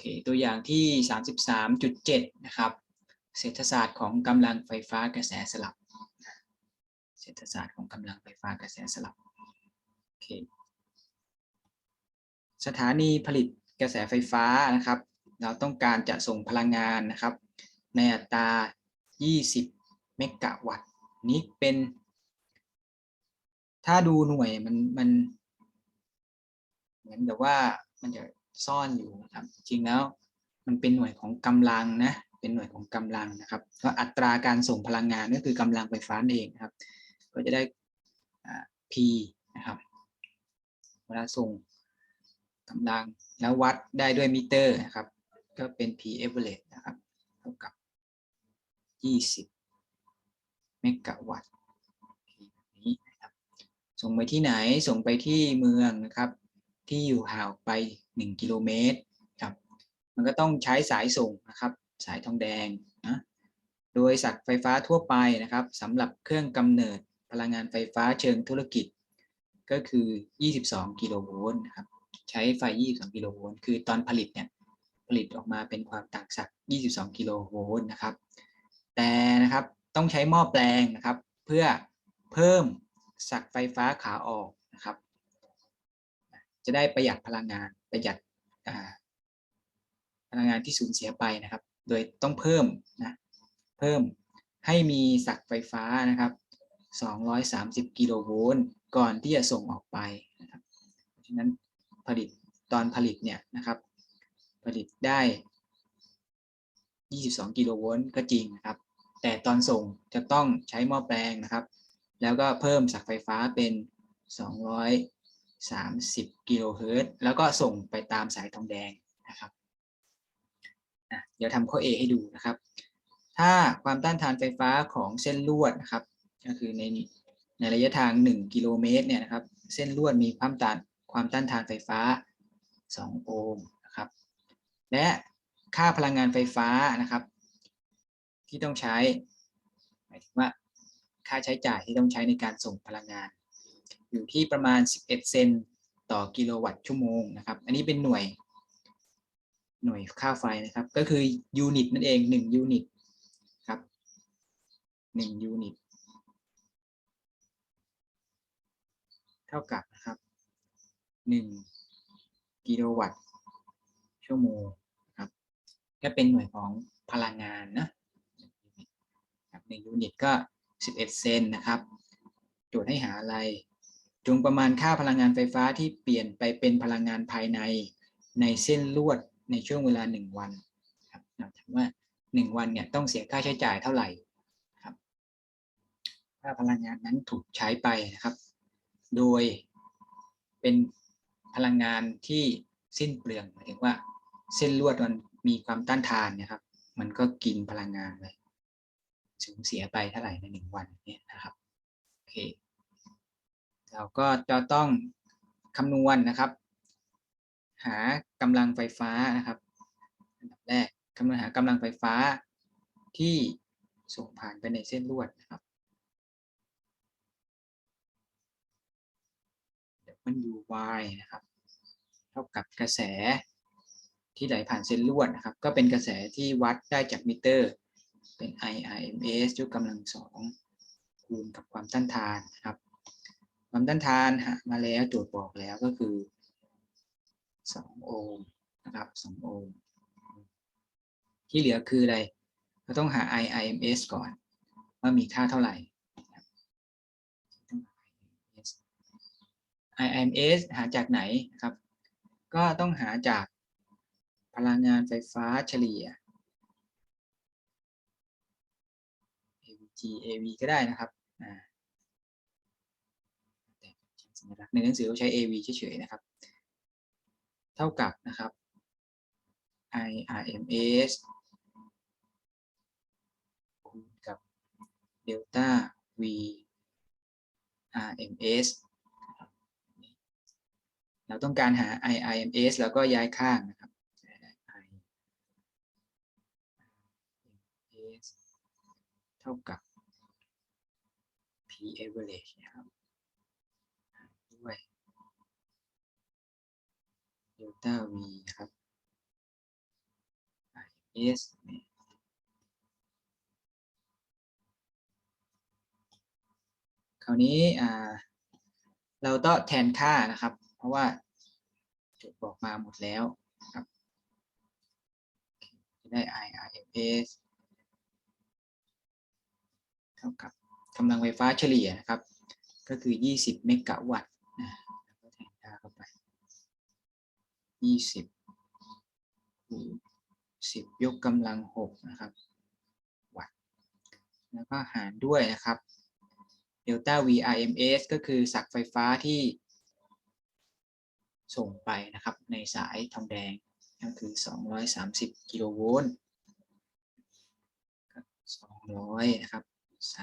เคตัวอย่างที่ 33.7 นะครับ เศรษฐศาสตร์ของกำลังไฟฟ้ากระแสสลับ เศรษฐศาสตร์ของกำลังไฟฟ้ากระแสสลับโอเคสถานีผลิตกระแสไฟฟ้านะครับ เราต้องการจะส่งพลังงานนะครับ ในอัตรา 20 เมกะวัตต์ นี้เป็น ถ้าดูหน่วยมันมัน เหมือนกับว่ามันจะ ซ่อนอยู่นะครับ จริงแล้วมันเป็นหน่วยของกำลังนะเป็นหน่วยของกำลังนะครับก็อัตราการส่งพลังงานก็คือกำลังไฟฟ้าเองครับ ก็จะได้ P นะครับเวลาส่งกำลังแล้ววัดได้ด้วยมิเตอร์นะครับ ก็เป็น P average นะครับเท่ากับ 20 เมกะวัตต์นี้นะครับส่งไปที่ไหนส่งไปที่เมืองนะครับ ที่อยู่ห่างไป 1กิโลเมตรครับมันก็ต้องใช้สายส่งนะครับสายทองแดงนะโดยสักไฟฟ้าทั่วไปนะครับสำหรับเครื่องกำเนิดพลังงานไฟฟ้าเชิงธุรกิจ ก็คือ 22 กิโลโวลต์นะครับใช้ไฟ 22 กิโลโวลต์คือตอนผลิตเนี่ยผลิตออกมาเป็นความต่างศักย์22 กิโลโวลต์นะครับ แต่นะครับต้องใช้หม้อแปลงนะครับ เพื่อเพิ่มสักไฟฟ้าขาออกนะครับ จะได้ประหยัดพลังงาน ประหยัดพลังงานที่สูญเสียไปนะครับ โดยต้องเพิ่มนะเพิ่มให้มีสักไฟฟ้านะครับ 230 กิโลโวลต์ก่อนที่จะส่งออกไปนะครับฉะนั้นผลิตตอนผลิตเนี่ยนะครับ ผลิตได้ 22 กิโลโวลต์ก็จริงนะครับ แต่ตอนส่งจะต้องใช้หม้อแปลงนะครับ แล้วก็เพิ่มสักไฟฟ้าเป็น 200 30 กิโลเฮิรตซ์แล้วก็ส่งไปตามสายทองแดงนะครับเดี๋ยวทำข้อ A ให้ดูนะครับ ถ้าความต้านทานไฟฟ้าของเส้นลวดนะครับ ก็คือในในระยะทาง 1 กิโลเมตรเนี่ยนะครับ เส้นลวดมีความต้านความต้านทานไฟฟ้า 2 โอห์มนะครับ และค่าพลังงานไฟฟ้านะครับ ที่ต้องใช้หมายถึงว่าค่าใช้จ่ายที่ต้องใช้ในการส่งพลังงาน อยู่ที่ประมาณ 11 เซนต่อกิโลวัตต์ชั่วโมงนะครับ อันนี้เป็นหน่วยหน่วยค่าไฟนะครับ ก็คือยูนิตนั่นเอง1ยูนิตครับ1ยูนิตเท่ากับนะครับ 1 กิโลวัตต์ชั่วโมงครับก็เป็นหน่วยของพลังงานนะครับ1ยูนิตก็ 11 เซนนะครับ โจทย์ให้หาอะไร งประมาณค่าพลังงานไฟฟ้าที่เปลี่ยนไปเป็นพลังงานภายในในเส้นลวดในช่วงเวลา 1 วันครับเราถามว่า 1 วันเนี่ยต้องเสียค่าใช้จ่ายเท่าไหร่ครับค่าพลังงานนั้นถูกใช้ไปนะครับ โดยเป็นพลังงานที่สิ้นเปลืองหมายถึงว่า เส้นลวดมันมีความต้านทานนะครับ มันก็กินพลังงานไปสูญเสียไปเท่าไหร่ในหนึ่งวันเนี่ยนะครับโอเค เราก็จะต้องคำนวณนะครับ หากำลังไฟฟ้านะครับอันดับแรกคำนวณหากำลังไฟฟ้าที่ส่งผ่านไปในเส้นลวดนะครับมัน u y นะครับ เท่ากับกระแสที่ไหลผ่านเส้นลวดนะครับ ก็เป็นกระแสที่วัดได้จากมิเตอร์ เป็น I RMS ยกกำลังสองคูณกับความต้านทานนะครับ ความต้านทานหามาแล้วโจทย์บอกแล้วก็คือ2โอห์มนะครับ2โอห์มที่เหลือคืออะไรเราต้องหา I RMS ก่อน ว่ามีค่าเท่าไหร่ IMS หาจากไหนนะครับ ก็ต้องหาจากพลังงานไฟฟ้าเฉลี่ย AVG AV ก็ได้นะครับอ่า สัญลักษณ์ในหนังสือเขาใช้ AV เฉยๆนะครับ เท่ากับนะครับ IRMS คูณกับเดลต้า V RMS เราต้องการหา IIMS แล้วก็ย้ายข้างนะครับ IIMS เท่ากับ P average นะครับ ด้วย delta V ครับ S คราวนี้อ่าเราต้องแทนค่านะครับ เพราะว่าจดบอกมาหมดแล้วครับจะได้ IRMS เท่ากับกำลังไฟฟ้าเฉลี่ยนะครับ ก็คือ 20 เมกะวัตต์ เข้าไป20คูณ10ยกกำลัง6นะครับวัตต์แล้วก็หารด้วยนะครับเดลต้า VRMS ก็คือศักไฟฟ้าที่ส่งไปนะครับในสายทองแดงก็คือ 230 กิโลโวลต์200นะครับ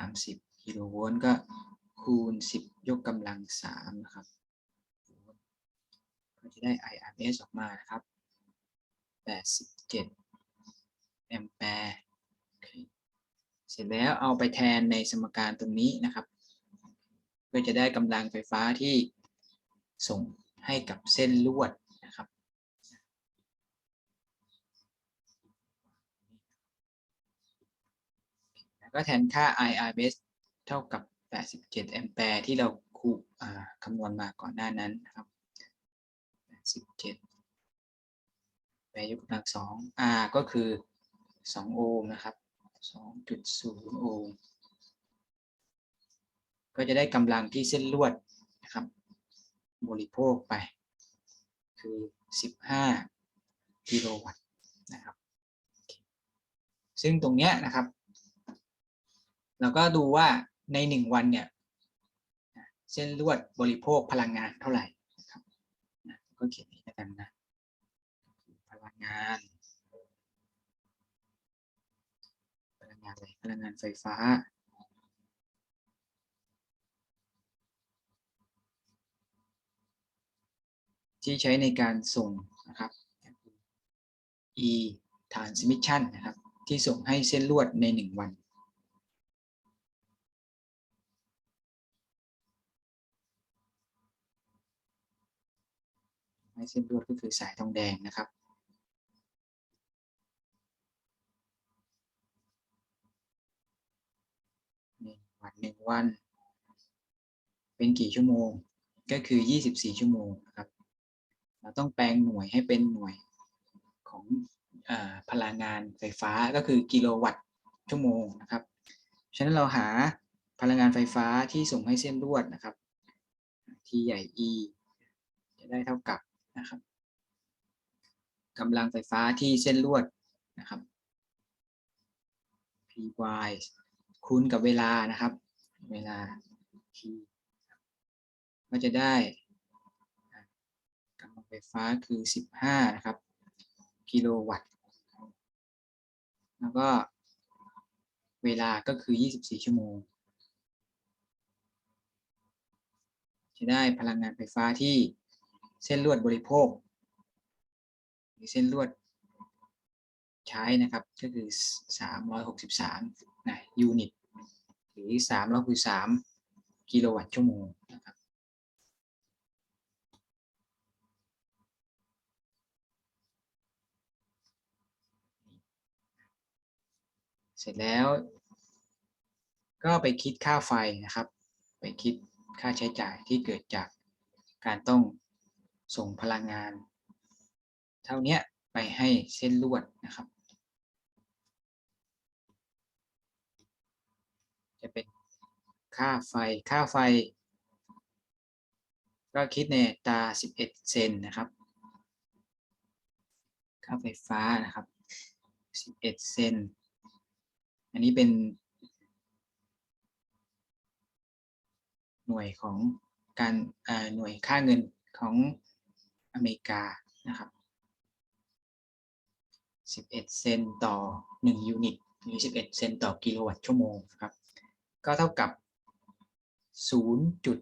30 กิโลโวลต์ก็คูณ 10 ยกกำลัง3นะครับ จะได้ IRMS ออกมานะครับ 87 แอมแปร์เสร็จแล้วเอาไปแทนในสมการตรงนี้นะครับ เพื่อจะได้กำลังไฟฟ้าที่ส่งให้กับเส้นลวดนะครับ แล้วก็แทนค่า IRMS เท่ากับ 87 แอมแปร์ที่เราคูอ่าคำนวณมาก่อนหน้านั้นนะครับ 87แปรยกกำลัง2 R ก็คือ2โอห์มนะครับ2.0โอห์มก็จะได้กำลังที่เส้นลวดนะครับ บริโภคไป คือ15กิโลวัตต์นะครับ ซึ่งตรงเนี้ยนะครับ เราก็ดูว่าในหนึ่งวันเนี่ย เส้นลวดบริโภคพลังงานเท่าไหร่นะครับนะก็เขียนนี้แล้วกันนะ พลังงาน พลังงานไฟฟ้า ที่ใช้ในการส่งนะครับ e transmission นะครับ ที่ส่งให้เส้นลวดในหนึ่งวันให้เส้นลวดก็คือสายทองแดงนะครับ หนึ่ง วันหนึ่งวัน เป็นกี่ชั่วโมง ก็คือ 24 ชั่วโมงนะครับ เราต้องแปลงหน่วยให้เป็นหน่วยของอพลังงานไฟฟ้าก็คือกิโลวัตต์ชั่วโมงนะครับ ฉะนั้นเราหาพลังงานไฟฟ้าที่ส่งให้เส้นลวดนะครับที่ใหญ่ E จะได้เท่ากับนะครับกำลังไฟฟ้าที่เส้นลวดนะครับ Py คูณกับเวลานะครับ เวลา T ก็จะได้กำลังไฟฟ้าคือ 15 นะครับ กิโลวัตต์ แล้วก็เวลาก็คือ 24 ชั่วโมง จะได้พลังงานไฟฟ้าที่เส้นลวดบริโภคหรือเส้นลวด ใช้นะครับก็คือ 363นะยูนิตหรือ363กิโลวัตต์ชั่วโมงนะครับเสร็จแล้ว ก็ไปคิดค่าไฟนะครับ ไปคิดค่าใช้จ่ายที่เกิดจากการต้องส่งพลังงาน เท่านี้ ไปให้เส้นลวดนะครับ จะเป็นค่าไฟค่าไฟ ก็คิดในตา 11 เซนนะครับ ค่าไฟฟ้านะครับ 11 เซน อันนี้เป็น หน่วยของการหน่วยค่าเงินของอเมริกานะครับ 11 เซนต่อ 1 ยูนิต หรือ 11 เซนต่อกิโลวัตต์ชั่วโมงครับ ก็เท่ากับ 0 จุด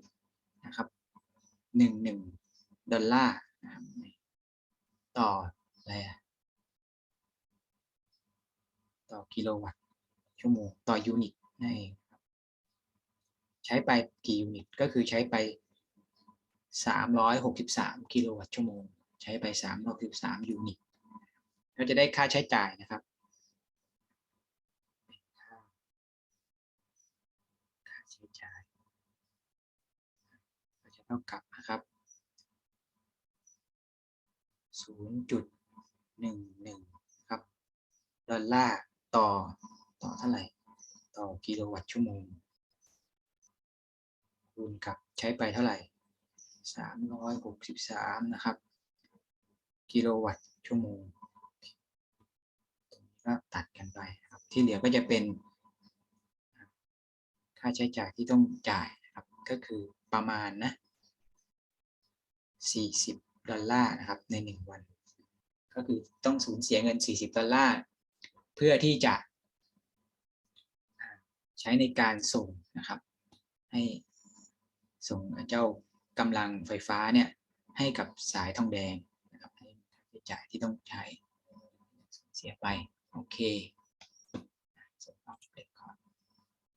นะครับ11 ดอลลาร์นะต่ออะไรอะต่อกิโลวัตต์ชั่วโมง ต่อยูนิตนั่นเองใช้ไปกี่ยูนิต ก็คือใช้ไป 363 กิโลวัตต์ชั่วโมง ใช้ไป 363 ยูนิต เราจะได้ค่าใช้จ่ายนะครับค่าใช้จ่ายเราจะเท่ากับนะครับศูนย์จุดหนึ่งหนึ่งครับดอลลาร์ต่อต่อเท่าไหร่ ต่อกิโลวัตต์ชั่วโมงคูณกับใช้ไปเท่าไหร่สามร้อยหกสิบสามนะครับ กิโลวัตต์ชั่วโมง ก็ตัดกันไปนะครับ ที่เหลือก็จะเป็นค่าใช้จ่ายที่ต้องจ่ายนะครับ ก็คือประมาณนะ40 ดอลลาร์นะครับ ใน 1 วัน ก็คือต้องสูญเสียเงิน 40 ดอลลาร์ เพื่อที่จะใช้ในการส่งนะครับ ให้ส่งเจ้ากำลังไฟฟ้าเนี่ยให้กับสายทองแดงนะครับให้ค่าใช้จ่ายที่ต้องใช้เสียไป โอเค